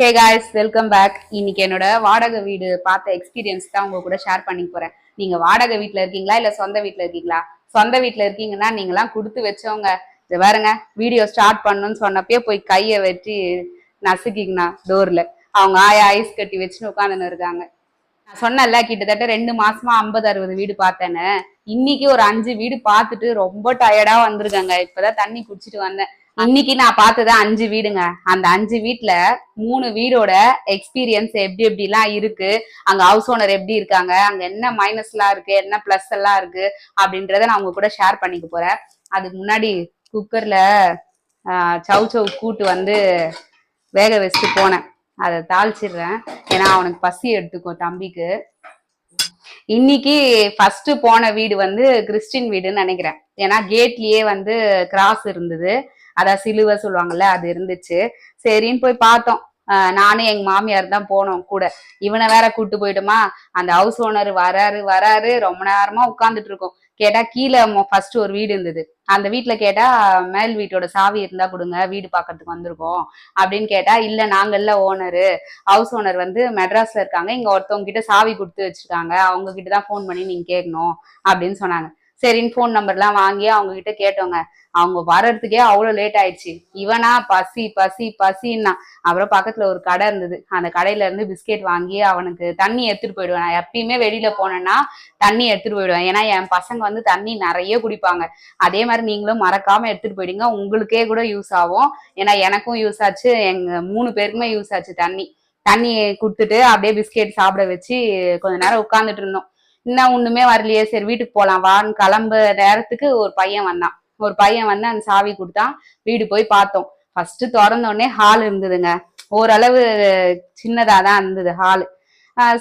Hey guys welcome back இன்னைக்கு என்னோட வாடகை வீடு பார்த்த எக்ஸ்பீரியன்ஸ் தான் உங்க கூட ஷேர் பண்ணி போறேன். நீங்க வாடகை வீட்டுல இருக்கீங்களா இல்ல சொந்த வீட்டுல இருக்கீங்களா? சொந்த வீட்டுல இருக்கீங்கன்னா நீங்களாம் கொடுத்து வச்சவங்க. இது பாருங்க வீடியோ ஸ்டார்ட் பண்ணணும்னு சொன்னப்பயே போய் கையை வெட்டி நசுக்கிங்கண்ணா டோர்ல அவங்க ஆயா ஐஸ் கட்டி வச்சுன்னு உட்காந்துன்னு இருக்காங்க. நான் சொன்னேன்ல கிட்டத்தட்ட ரெண்டு மாசமா ஐம்பது அறுபது வீடு பார்த்தேன்னு. இன்னைக்கு ஒரு அஞ்சு வீடு பார்த்துட்டு ரொம்ப டயர்டா வந்திருக்காங்க. இப்பதான் தண்ணி குடிச்சிட்டு வந்தேன். இன்னைக்கு நான் பார்த்தது அஞ்சு வீடுங்க. அந்த அஞ்சு வீட்டுல மூணு வீடோட எக்ஸ்பீரியன்ஸ் எப்படி எப்படி எல்லாம் இருக்கு? அங்க ஹவுஸ் ஓனர் எப்படி இருக்காங்க? அங்க என்ன மைனஸ் எல்லாம் இருக்கு? என்ன பிளஸ் எல்லாம் இருக்கு? அப்படின்றத நான் உங்க கூட ஷேர் பண்ணிக்க போறேன். அதுக்கு முன்னாடி குக்கர்ல சவு சவு கூட்டு வந்து வேக வச்சுட்டு போனேன். அதை தாளிச்சிடுறேன். ஏன்னா அவனுக்கு பசி எடுத்துக்கும் தம்பிக்கு. இன்னைக்கு ஃபர்ஸ்ட் போன வீடு வந்து கிறிஸ்டின் வீடுன்னு நினைக்கிறேன். ஏன்னா கேட்லயே வந்து கிராஸ் இருந்தது. அதான் சிலுவை சொல்லுவாங்கல்ல அது இருந்துச்சு. சரின்னு போய் பார்த்தோம். நானும் எங்க மாமியார் தான் போனோம் கூட. இவனை வேற கூட்டு போயிட்டோமா அந்த ஹவுஸ் ஓனர் வராரு வராரு. ரொம்ப நேரமா உட்காந்துட்டு இருக்கோம். கேட்டா கீழே ஃபர்ஸ்ட் ஒரு வீடு இருந்தது. அந்த வீட்டுல கேட்டா மேல் வீட்டோட சாவி இருந்தா கொடுங்க வீடு பார்க்கறதுக்கு வந்திருக்கோம். அப்படின்னு கேட்டா இல்ல நாங்கல்ல ஓனரு ஹவுஸ் ஓனர் வந்து மெட்ராஸ்ல இருக்காங்க. இங்க ஒருத்தவங்க கிட்ட சாவி கொடுத்து வச்சிருக்காங்க. அவங்க கிட்ட தான் ஃபோன் பண்ணி நீங்க கேட்கணும் அப்படின்னு சொன்னாங்க. சரின்னு ஃபோன் நம்பர்லாம் வாங்கி அவங்க கிட்ட கேட்டோங்க. அவங்க வர்றதுக்கே அவ்வளோ லேட் ஆயிடுச்சு. இவனா பசி பசி பசின்னா. அப்புறம் பக்கத்துல ஒரு கடை இருந்தது. அந்த கடையில இருந்து பிஸ்கெட் வாங்கி அவனுக்கு தண்ணி எடுத்துட்டு போயிடுவேன். நான் எப்பயுமே வெளியில போனேன்னா தண்ணி எடுத்துட்டு போயிடுவேன். ஏன்னா என் பசங்க வந்து தண்ணி நிறைய குடிப்பாங்க. அதே மாதிரி நீங்களும் மறக்காம எடுத்துட்டு போயிடுங்க. உங்களுக்கே கூட யூஸ் ஆகும். ஏன்னா எனக்கும் யூஸ் ஆச்சு. எங்க மூணு பேருக்குமே யூஸ் ஆச்சு தண்ணி. தண்ணி கொடுத்துட்டு அப்படியே பிஸ்கெட் சாப்பிட வச்சு கொஞ்ச நேரம் உட்காந்துட்டு இருந்தோம். இன்னும் ஒண்ணுமே வரலையே. சரி வீட்டுக்கு போலாம். வான்னு கிளம்பு நேரத்துக்கு ஒரு பையன் வந்தான். ஒரு பையன் வந்து அந்த சாவி கொடுத்தான் வீடு போய் பார்த்தோம். ஃபர்ஸ்ட் திறந்தோடனே ஹால் இருந்ததுங்க. ஓரளவு சின்னதா தான் இருந்தது ஹால்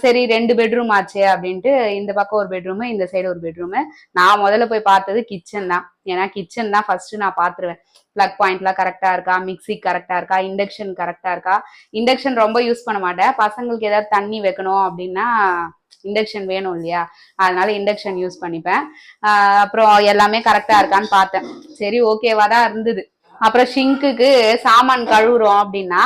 சரி ரெண்டு பெட்ரூம் ஆச்சு அப்படின்ட்டு இந்த பக்கம் ஒரு பெட்ரூமு இந்த சைடு ஒரு பெட்ரூமு நான் முதல்ல போய் பார்த்தது கிச்சன் தான். ஏன்னா கிச்சன் தான் ஃபர்ஸ்ட் நான் பார்த்துருவேன். ப்ளக் பாயிண்ட்லாம் கரெக்டா இருக்கா? மிக்சி கரெக்டா இருக்கா? இண்டக்ஷன் கரெக்டா இருக்கா? இண்டக்ஷன் ரொம்ப யூஸ் பண்ண மாட்டேன். பசங்களுக்கு ஏதாவது தண்ணி வைக்கணும் அப்படின்னா இண்டக்ஷன் வேணும் இல்லையா? அதனால இண்டக்ஷன் யூஸ் பண்ணிப்பேன். அப்புறம் எல்லாமே கரெக்டா இருக்கான்னு பார்த்தேன். சரி ஓகேவா தான் இருந்தது. அப்புறம் ஷிங்க்குக்கு சாமான் கழுவுறோம் அப்படின்னா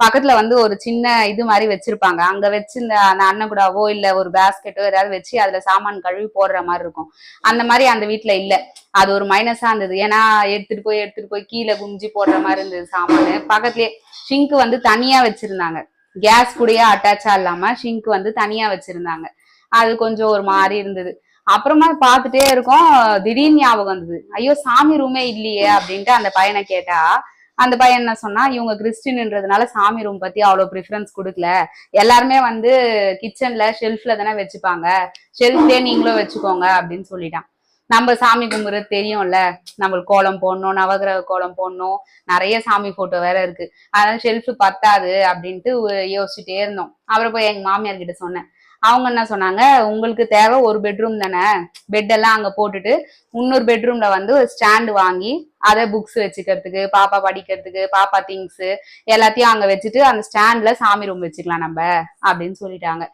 பக்கத்துல வந்து ஒரு சின்ன இது மாதிரி வச்சிருப்பாங்க. அங்க வச்சு இந்த அந்த அன்னகுடாவோ இல்ல ஒரு பேஸ்கெட்டோ ஏதாவது வச்சு அதுல சாமான் கழுவி போடுற மாதிரி இருக்கும். அந்த மாதிரி அந்த வீட்டுல இல்ல. அது ஒரு மைனஸா இருந்தது. ஏன்னா எடுத்துட்டு போய் எடுத்துட்டு போய் கீழே குஞ்சு போடுற மாதிரி இருந்தது சாமானு. பக்கத்துலயே ஷிங்க் வந்து தனியா வச்சிருந்தாங்க. கேஸ் கூடயே அட்டாச்சா இல்லாம ஷிங்க் வந்து தனியா வச்சிருந்தாங்க. அது கொஞ்சம் ஒரு மாதிரி இருந்தது. அப்புறமா பார்த்துட்டே இருக்கோம். திடீர்னு ஞாபகம் வந்தது. ஐயோ சாமி ரூமே இல்லையே அப்படின்ட்டு அந்த பையனை கேட்டா அந்த பையன் என்ன சொன்னா இவங்க கிறிஸ்டின்ன்றதுனால சாமி ரூம் பத்தி அவ்வளவு ப்ரிஃபரன்ஸ் கொடுக்கல. எல்லாருமே வந்து கிச்சன்ல ஷெல்ஃப்ல தானே வச்சுப்பாங்க. ஷெல்ஃப்லயே நீங்களும் வச்சுக்கோங்க அப்படின்னு சொல்லிட்டான். நம்ம சாமி கும்பிட்றது தெரியும்ல. நம்மளுக்கு கோலம் போடணும் நவகிரக கோலம் போடணும். நிறைய சாமி போட்டோ வேற இருக்கு. அதனால ஷெல்ஃப் பத்தாது அப்படின்ட்டு யோசிச்சுட்டே இருந்தோம். அப்புறம் போய் எங்க மாமியார் கிட்ட சொன்னேன். அவங்க என்ன சொன்னாங்க? உங்களுக்கு தேவை ஒரு பெட்ரூம் தானே. பெட்டெல்லாம் அங்க போட்டுட்டு இன்னொரு பெட்ரூம்ல வந்து ஒரு ஸ்டாண்டு வாங்கி அதை புக்ஸ் வச்சுக்கிறதுக்கு பாப்பா படிக்கிறதுக்கு பாப்பா திங்ஸ் எல்லாத்தையும் அங்க வச்சுட்டு அந்த ஸ்டாண்ட்ல சாமி ரூம் வச்சுக்கலாம் நம்ம. அப்படின்னு சொல்லிட்டாங்க.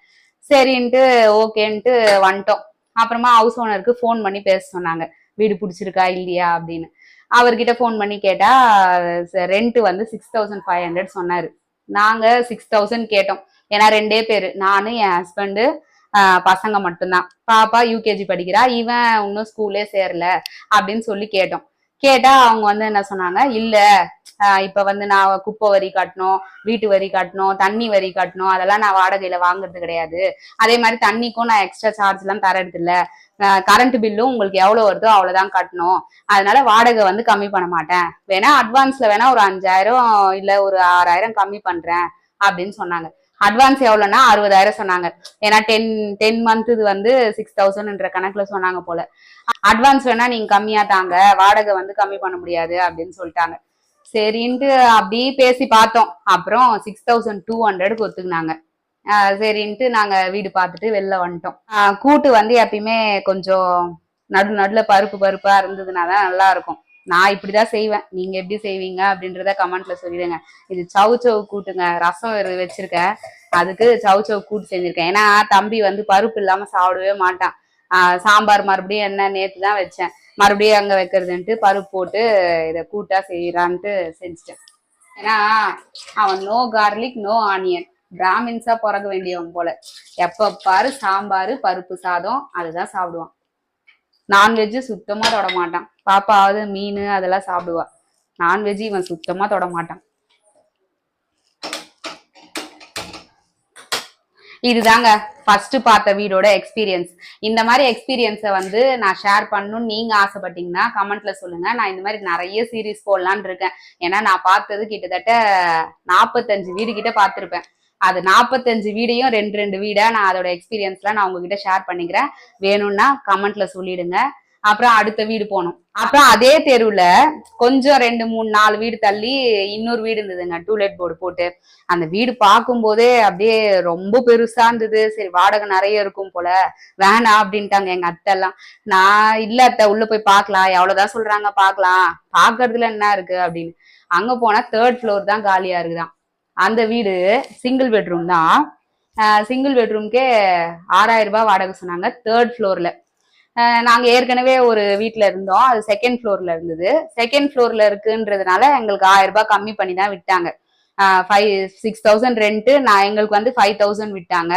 சரின்ட்டு ஓகேன்ட்டு வந்துட்டோம். அப்புறமா ஹவுஸ் ஓனருக்கு ஃபோன் பண்ணி பேச சொன்னாங்க. வீடு பிடிச்சிருக்கா இல்லையா அப்படின்னு. அவர்கிட்ட ஃபோன் பண்ணி கேட்டா ரெண்ட் வந்து சிக்ஸ் தௌசண்ட் ஃபைவ் ஹண்ட்ரட் சொன்னாரு. நாங்க சிக்ஸ் தௌசண்ட் கேட்டோம். ஏன்னா ரெண்டே பேரு நானும் என் ஹஸ்பண்டு பசங்க மட்டும்தான். பாப்பா யூகேஜி படிக்கிறா. இவன் இன்னும் ஸ்கூலே சேரல அப்படின்னு சொல்லி கேட்டோம். கேட்டா அவங்க வந்து என்ன சொன்னாங்க? இல்ல இப்ப வந்து நான் குப்பை வரி கட்டணும் வீட்டு வரி கட்டணும் தண்ணி வரி கட்டணும் அதெல்லாம் நான் வாடகையில வாங்குறது கிடையாது. அதே மாதிரி தண்ணிக்கும் நான் எக்ஸ்ட்ரா சார்ஜ் எல்லாம் தரது இல்ல. கரண்ட் பில்லும் உங்களுக்கு எவ்வளவு வருதோ அவ்வளவுதான் கட்டணும். அதனால வாடகை வந்து கம்மி பண்ண மாட்டேன். வேணா அட்வான்ஸ்ல வேணா ஒரு அஞ்சாயிரம் இல்ல ஒரு ஆறாயிரம் கம்மி பண்றேன் அப்படின்னு சொன்னாங்க. அட்வான்ஸ் எவ்வளோன்னா அறுபதாயிரம் சொன்னாங்க. ஏன்னா டென் டென் மந்த் இது வந்து சிக்ஸ் தௌசண்ட்ன்ற கணக்குல சொன்னாங்க போல. அட்வான்ஸ் வேணா நீங்க கம்மியா தாங்க. வாடகை வந்து கம்மி பண்ண முடியாது அப்படின்னு சொல்லிட்டாங்க. சரின்ட்டு அப்படியே பேசி பார்த்தோம். அப்புறம் சிக்ஸ் தௌசண்ட் டூ ஹண்ட்ரடுக்கு ஒத்துக்குனாங்க சரின்ட்டு நாங்க வீடு பார்த்துட்டு வெளில வந்துட்டோம். கூட்டு வந்து எப்பயுமே கொஞ்சம் நடு நடுல பருப்பு பருப்பா இருந்ததுனால தான் நல்லா இருக்கும். நான் இப்படிதான் செய்வேன். நீங்க எப்படி செய்வீங்க அப்படின்றத கமெண்ட்ல சொல்லிடுங்க. இது சவு சவு கூட்டுங்க. ரசம் வச்சிருக்கேன். அதுக்கு சவு சவு கூட்டு செஞ்சிருக்கேன். ஏன்னா தம்பி வந்து பருப்பு இல்லாம சாப்பிடவே மாட்டான். ஆஹ் சாம்பார் மறுபடியும் என்ன நேத்து தான் வச்சேன். மறுபடியும் அங்க வைக்கிறதுன்ட்டு பருப்பு போட்டு இதை கூட்டா செய்யறான்ட்டு செஞ்சுட்டேன். ஏன்னா அவன் நோ கார்லிக் நோ ஆனியன் பிராமின்ஸா பிறக்க வேண்டியவன் போல. எப்ப பாரு சாம்பார் பருப்பு சாதம் அதுதான் சாப்பிடுவான். நான்வெஜ்ஜு சுத்தமா தொட மாட்டான். பாப்பாவது மீன் அதெல்லாம் சாப்பிடுவா. நான்வெஜ் இவன் சுத்தமா தொட மாட்டான். இதுதாங்க ஃபர்ஸ்ட் பார்த்த வீடோட எக்ஸ்பீரியன்ஸ் இந்த மாதிரி எக்ஸ்பீரியன்ஸை வந்து நான் ஷேர் பண்ணணும்னு நீங்க ஆசைப்பட்டீங்கன்னா கமெண்ட்ல சொல்லுங்க. நான் இந்த மாதிரி நிறைய சீரீஸ் போடலான் இருக்கேன். ஏன்னா நான் பார்த்தது கிட்டத்தட்ட நாற்பத்தஞ்சு வீடு கிட்ட பார்த்துருப்பேன். அது நாற்பத்தஞ்சு வீடையும் ரெண்டு ரெண்டு வீடா நான் அதோட எக்ஸ்பீரியன்ஸ்லாம் நான் உங்ககிட்ட ஷேர் பண்ணிக்கிறேன். வேணும்னா கமெண்ட்ல சொல்லிடுங்க. அப்புறம் அடுத்த வீடு போனோம் அப்புறம் அதே தெருவுல கொஞ்சம் ரெண்டு மூணு நாலு வீடு தள்ளி இன்னொரு வீடு இருந்ததுங்க. டூலெட் போர்டு போட்டு. அந்த வீடு பார்க்கும்போதே அப்படியே ரொம்ப பெருசா இருந்தது. சரி வாடகை நிறைய இருக்கும் போல. வேணாம் அப்படின்ட்டாங்க எங்க அத்தை எல்லாம். நான் இல்ல அத்தை உள்ள போய் பார்க்கலாம். எவ்வளவுதான் சொல்றாங்க பார்க்கலாம். பாக்குறதுல என்ன இருக்கு? அப்படின்னு. அங்க போனா தேர்ட் ஃப்ளோர் தான் காலியா இருக்குதான். அந்த வீடு சிங்கிள் பெட்ரூம் தான். சிங்கிள் பெட்ரூம்க்கே ஆறாயிரம் ரூபாய் வாடகை சொன்னாங்க தேர்ட் ஃப்ளோர்ல நாங்கள் ஏற்கனவே ஒரு வீட்டில் இருந்தோம் அது செகண்ட் ஃப்ளோர்ல இருந்தது. செகண்ட் ஃப்ளோர்ல இருக்குன்றதுனால எங்களுக்கு ஆயிரம் ரூபாய் கம்மி பண்ணி தான் விட்டாங்க. ஃபைவ் சிக்ஸ் தௌசண்ட் ரெண்ட்டு நான் எங்களுக்கு வந்து ஃபைவ் தௌசண்ட் விட்டாங்க.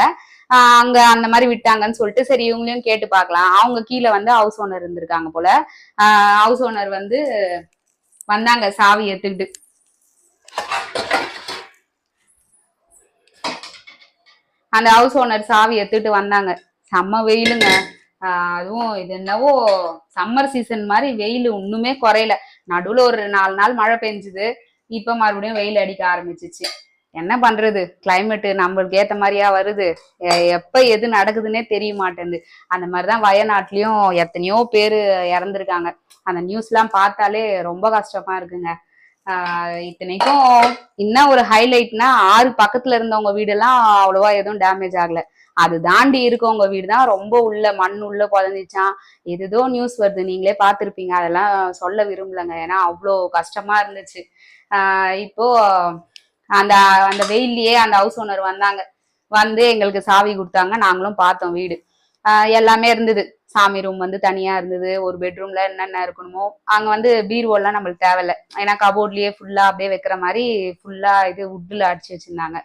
அங்கே அங்க அந்த மாதிரி விட்டாங்கன்னு சொல்லிட்டு சரி இவங்களையும் கேட்டு பார்க்கலாம். அவங்க கீழே வந்து ஹவுஸ் ஓனர் இருந்திருக்காங்க போல. ஹவுஸ் ஓனர் வந்து வந்தாங்க சாவி எடுத்துக்கிட்டு. அந்த ஹவுஸ் ஓனர் சாவி எடுத்துட்டு வந்தாங்க. செம்ம வெயிலுங்க. அதுவும் இது என்னவோ சம்மர் சீசன் மாதிரி வெயில் ஒண்ணுமே குறையல. நடுவுல ஒரு நாலு நாள் மழை பெஞ்சுது. இப்ப மறுபடியும் வெயில் அடிக்க ஆரம்பிச்சிச்சு. என்ன பண்றது? கிளைமேட் நம்மளுக்கு ஏத்த மாதிரியா வருது. எப்ப எது நடக்குதுன்னே தெரிய மாட்டேங்குது. அந்த மாதிரிதான் வயநாட்டுலயும் எத்தனையோ பேர் இறந்துருக்காங்க. அந்த நியூஸ்லாம் பார்த்தாலே ரொம்ப கஷ்டமா இருக்குங்க. இத்தனைக்கும் இன்னும் ஒரு ஹைலைட்னா ஆறு பக்கத்துல இருந்தவங்க வீடெல்லாம் அவ்வளவா எதுவும் டேமேஜ் ஆகல. அது தாண்டி இருக்கவங்க வீடு தான் ரொம்ப உள்ள மண் உள்ள புதஞ்சிச்சான். எதுதோ நியூஸ் வருது நீங்களே பார்த்துருப்பீங்க. அதெல்லாம் சொல்ல விரும்பலங்க. ஏன்னா அவ்வளோ கஷ்டமா இருந்துச்சு. ஆஹ் இப்போ அந்த அந்த வெயில்லயே அந்த ஹவுஸ் ஓனர் வந்தாங்க. வந்து எங்களுக்கு சாவி கொடுத்தாங்க. நாங்களும் பார்த்தோம் வீடு. எல்லாமே இருந்தது. சாமி ரூம் வந்து தனியா இருந்தது ஒரு பெட்ரூம்ல என்னென்ன இருக்கணுமோ அங்க வந்து பீரோலாம் நம்மளுக்கு தேவையில்ல. ஏன்னா கபோர்ட்லயே ஃபுல்லா அப்படியே வைக்கிற மாதிரி ஃபுல்லா இது உட்ல அடிச்சு வச்சிருந்தாங்க.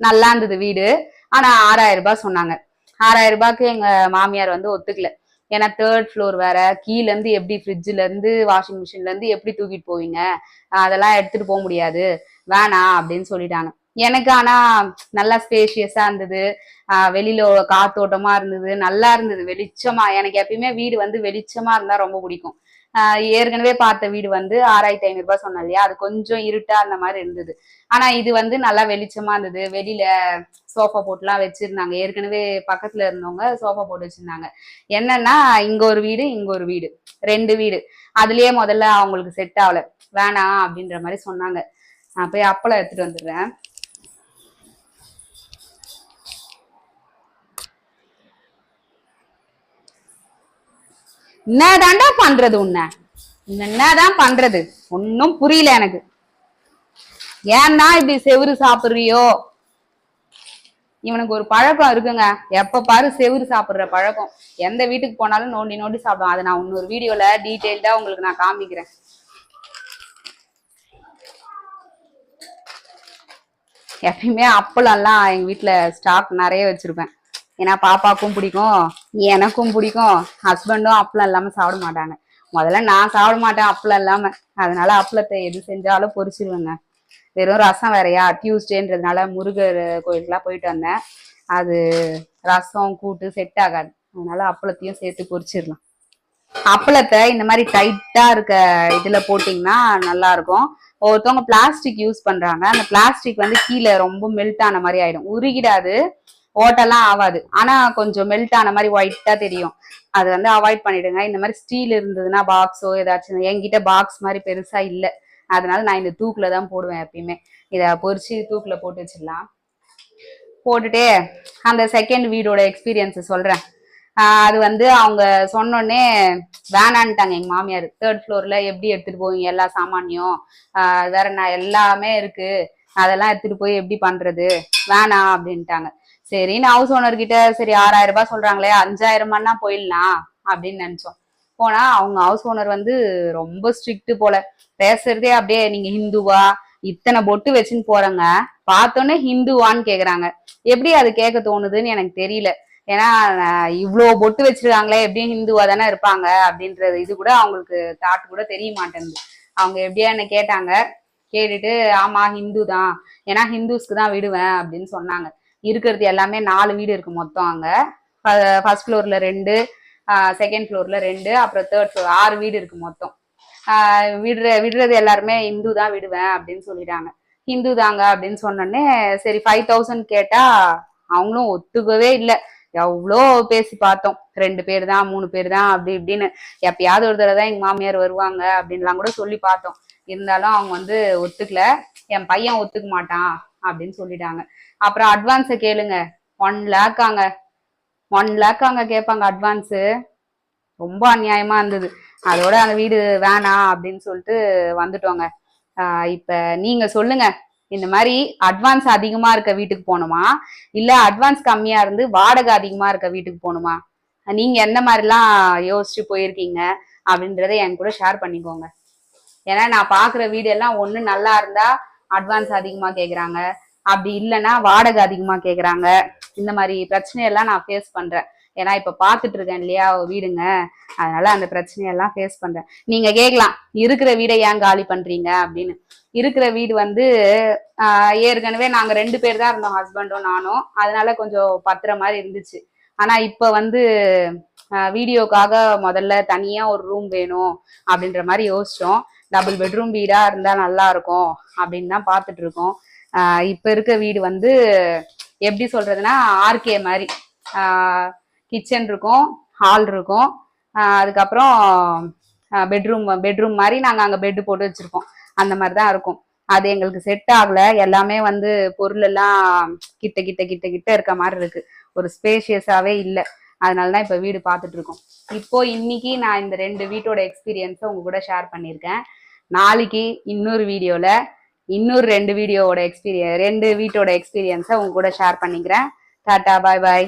நல்லா இருந்தது வீடு. ஆனா ஆறாயிரம் ரூபாய் சொன்னாங்க. ஆறாயிரம் ரூபாய்க்கு எங்க மாமியார் வந்து ஒத்துக்கல. ஏன்னா தேர்ட் ஃப்ளோர் வேற கீழ இருந்து எப்படி ஃப்ரிட்ஜ்ல இருந்து வாஷிங் மிஷின்ல இருந்து எப்படி தூக்கிட்டு போவீங்க? அதெல்லாம் எடுத்துட்டு போக முடியாது. வேணாம் அப்படின்னு சொல்லிட்டாங்க. எனக்கு ஆனா நல்லா ஸ்பேஷியஸா இருந்தது. வெளியில காத்தோட்டமா இருந்தது. நல்லா இருந்தது. வெளிச்சமா. எனக்கு எப்பயுமே வீடு வந்து வெளிச்சமா இருந்தா ரொம்ப பிடிக்கும். ஏற்கனவே பார்த்த வீடு வந்து ஆறாயிரத்தி ஐநூறு ரூபாய் சொன்னேன் இல்லையா? அது கொஞ்சம் இருட்டா அந்த மாதிரி இருந்தது. ஆனா இது வந்து நல்லா வெளிச்சமா இருந்தது. வெளியில சோஃபா போட்டுலாம் வச்சிருந்தாங்க. ஏற்கனவே பக்கத்துல இருந்தவங்க சோஃபா போட்டு வச்சிருந்தாங்க. என்னன்னா இங்க ஒரு வீடு இங்க ஒரு வீடு. ரெண்டு வீடு. அதுலயே முதல்ல அவங்களுக்கு செட் ஆகல. வேணாம் அப்படின்ற மாதிரி சொன்னாங்க. நான் போய் அப்பளம் எடுத்துட்டு வந்துடுறேன். என்னதாண்டா பண்றது உன்னை? என்னதான் பண்றது? ஒன்னும் புரியல எனக்கு. ஏன்னா இப்படி செவுரு சாப்பிடுறியோ? இவனுக்கு ஒரு பழக்கம் இருக்குங்க. எப்ப பாரு செவுரு சாப்பிடுற பழக்கம். எந்த வீட்டுக்கு போனாலும் நோண்டி நோண்டி சாப்பிடுவான். அதை நான் இன்னொரு வீடியோல டீட்டெயில்டா உங்களுக்கு நான் காமிக்கிறேன். எப்பயுமே அப்பளம்லாம் எங்க வீட்டில் ஸ்டாக் நிறைய வச்சிருப்பேன். ஏன்னா பாப்பாக்கும் பிடிக்கும் எனக்கும் பிடிக்கும். ஹஸ்பண்டும் அப்பளம் இல்லாம சாப்பிட மாட்டாங்க. முதல்ல நான் சாப்பிட மாட்டேன் அப்பளம் இல்லாம. அதனால அப்பளத்தை எது செஞ்சாலும் பொறிச்சிருவேங்க வெறும் ரசம் வேறையா? டியூஸ்டேன்றதுனால முருகர் கோயிலுக்குலாம் போயிட்டு வந்தேன். அது ரசம் கூட்டு செட் ஆகாது. அதனால அப்பளத்தையும் சேர்த்து பொறிச்சிடலாம் அப்பளத்தை இந்த மாதிரி டைட்டா இருக்க இதுல போட்டிங்கன்னா நல்லா இருக்கும். ஒருத்தவங்க பிளாஸ்டிக் யூஸ் பண்றாங்க. அந்த பிளாஸ்டிக் வந்து கீழே ரொம்ப மெல்ட் ஆன மாதிரி ஆயிடும். உருகிடாது. ஓட்டெல்லாம் ஆகாது ஆனா கொஞ்சம் மெல்ட் ஆன மாதிரி ஒயிட்டா தெரியும். அது வந்து அவாய்ட் பண்ணிடுங்க. இந்த மாதிரி ஸ்டீல் இருந்ததுன்னா பாக்ஸோ ஏதாச்சும் என்கிட்ட பாக்ஸ் மாதிரி பெருசா இல்லை. அதனால நான் இந்த தூக்குல தான் போடுவேன் எப்பயுமே. இதை பொறிச்சு தூக்குல போட்டு வச்சிடலாம். போட்டுட்டே அந்த செகண்ட் வீடோட எக்ஸ்பீரியன்ஸ் சொல்றேன். அது வந்து அவங்க சொன்னோடனே வேணான்ட்டாங்க எங்க மாமியார். தேர்ட் ஃப்ளோர்ல எப்படி எடுத்துட்டு போவீங்க? எல்லா சாமானியம்? வேற நான் எல்லாமே இருக்கு. அதெல்லாம் எடுத்துட்டு போய் எப்படி பண்றது? வேணாம் அப்படின்ட்டாங்க. சரின்னு ஹவுஸ் ஓனர் கிட்ட சரி ஆறாயிரம் ரூபாய் சொல்றாங்களே அஞ்சாயிரமானா போயிடலாம் அப்படின்னு நினைச்சோம். போனா அவங்க ஹவுஸ் ஓனர் வந்து ரொம்ப ஸ்ட்ரிக்ட் போல பேசுறதே அப்படியே நீங்க ஹிந்துவா? இத்தனை பொட்டு வச்சுன்னு போறேங்க. பார்த்தோன்னே ஹிந்துவான்னு கேக்குறாங்க. எப்படி அது கேட்க தோணுதுன்னு எனக்கு தெரியல. ஏன்னா இவ்வளோ பொட்டு வச்சிருக்காங்களே எப்படியும் ஹிந்துவா தானே இருப்பாங்க? அப்படின்றது இது கூட அவங்களுக்கு தாட் கூட தெரிய மாட்டேங்குது. அவங்க எப்படியா என்ன கேட்டாங்க. கேட்டுட்டு ஆமா ஹிந்து தான் ஏன்னா ஹிந்துஸ்க்கு தான் விடுவேன் அப்படின்னு சொன்னாங்க. இருக்கிறது எல்லாமே நாலு வீடு இருக்கு மொத்தம் அங்க. ஃபர்ஸ்ட் ஃப்ளோர்ல ரெண்டு செகண்ட் ஃப்ளோர்ல ரெண்டு அப்புறம் தேர்ட் ஃப்ளோர் ஆறு வீடு இருக்கு மொத்தம். விடுற விடுறது எல்லாருமே இந்து தான் விடுவேன் அப்படின்னு சொல்லிட்டாங்க. ஹிந்து தாங்க அப்படின்னு சொன்னோடனே சரி ஃபைவ் தௌசண்ட் கேட்டா அவங்களும் ஒத்துக்கவே இல்லை. எவ்வளோ பேசி பார்த்தோம். ரெண்டு பேர் தான் மூணு பேர் தான் அப்படி இப்படின்னு. எப்பயாவது ஒரு தடவை தான் எங்க மாமியார் வருவாங்க அப்படின்லாம் கூட சொல்லி பார்த்தோம். இருந்தாலும் அவங்க வந்து ஒத்துக்கல. என் பையன் ஒத்துக்க மாட்டான் அப்படின்னு சொல்லிட்டாங்க. அப்புறம் அட்வான்ஸை கேளுங்க. ஒன் லேக் ஆங்க. ஒன் லேக் அங்க கேட்பாங்க அட்வான்ஸு ரொம்ப அநியாயமாக இருந்தது. அதோட அந்த வீடு வேணாம் அப்படின்னு சொல்லிட்டு வந்துட்டோங்க. இப்போ நீங்கள் சொல்லுங்கள் சொல்லுங்க. இந்த மாதிரி அட்வான்ஸ் அதிகமாக இருக்க வீட்டுக்கு போகணுமா? இல்லை அட்வான்ஸ் கம்மியாக இருந்து வாடகை அதிகமாக இருக்க வீட்டுக்கு போகணுமா? நீங்கள் எந்த மாதிரிலாம் யோசிச்சு போயிருக்கீங்க? அப்படின்றத என் கூட ஷேர் பண்ணிக்கோங்க. ஏன்னா நான் பார்க்குற வீடு எல்லாம் ஒன்று நல்லா இருந்தால் அட்வான்ஸ் அதிகமாக கேட்குறாங்க அப்படி இல்லைன்னா வாடகை அதிகமா கேக்குறாங்க. இந்த மாதிரி பிரச்சனையெல்லாம் நான் ஃபேஸ் பண்றேன். ஏன்னா இப்ப பாத்துட்டு இருக்கேன் இல்லையா வீடுங்க. அதனால அந்த பிரச்சனையெல்லாம் ஃபேஸ் பண்றேன். நீங்க கேட்கலாம் இருக்கிற வீடை ஏன் காலி பண்றீங்க? அப்படின்னு. இருக்கிற வீடு வந்து ஏற்கனவே நாங்க ரெண்டு பேர் தான் இருந்தோம் ஹஸ்பண்டும் நானும். அதனால கொஞ்சம் பத்துற மாதிரி இருந்துச்சு. ஆனா இப்ப வந்து வீடியோக்காக முதல்ல தனியா ஒரு ரூம் வேணும் அப்படின்ற மாதிரி யோசிச்சோம். டபுள் பெட்ரூம் வீடா இருந்தா நல்லா இருக்கும் அப்படின்னு தான் பார்த்துட்ருக்கோம் இப்ப இருக்க வீடு வந்து எப்படி சொல்றதுன்னா ஆர்கே மாதிரி. கிச்சன் இருக்கும் ஹால் இருக்கும். அதுக்கப்புறம் பெட்ரூம் பெட்ரூம் மாதிரி நாங்கள் அங்கே பெட் போட்டு வச்சுருக்கோம். அந்த மாதிரி தான் இருக்கும். அது எங்களுக்கு செட் ஆகலை. எல்லாமே வந்து பொருள் எல்லாம் கிட்ட கிட்ட கிட்ட கிட்ட இருக்க மாதிரி இருக்கு. ஒரு ஸ்பேஷியஸாகவே இல்லை. அதனால தான் இப்போ வீடு பார்த்துட்டு இருக்கோம். இப்போ இன்னைக்கு நான் இந்த ரெண்டு வீட்டோட எக்ஸ்பீரியன்ஸை உங்க கூட ஷேர் பண்ணியிருக்கேன். நாளைக்கு இன்னொரு வீடியோவில் இன்னொரு ரெண்டு வீடியோவோட எக்ஸ்பீரியன் ரெண்டு வீட்டோட எக்ஸ்பீரியன்ஸை உங்க கூட ஷேர் பண்ணிக்கிறேன். டாட்டா பாய் பாய்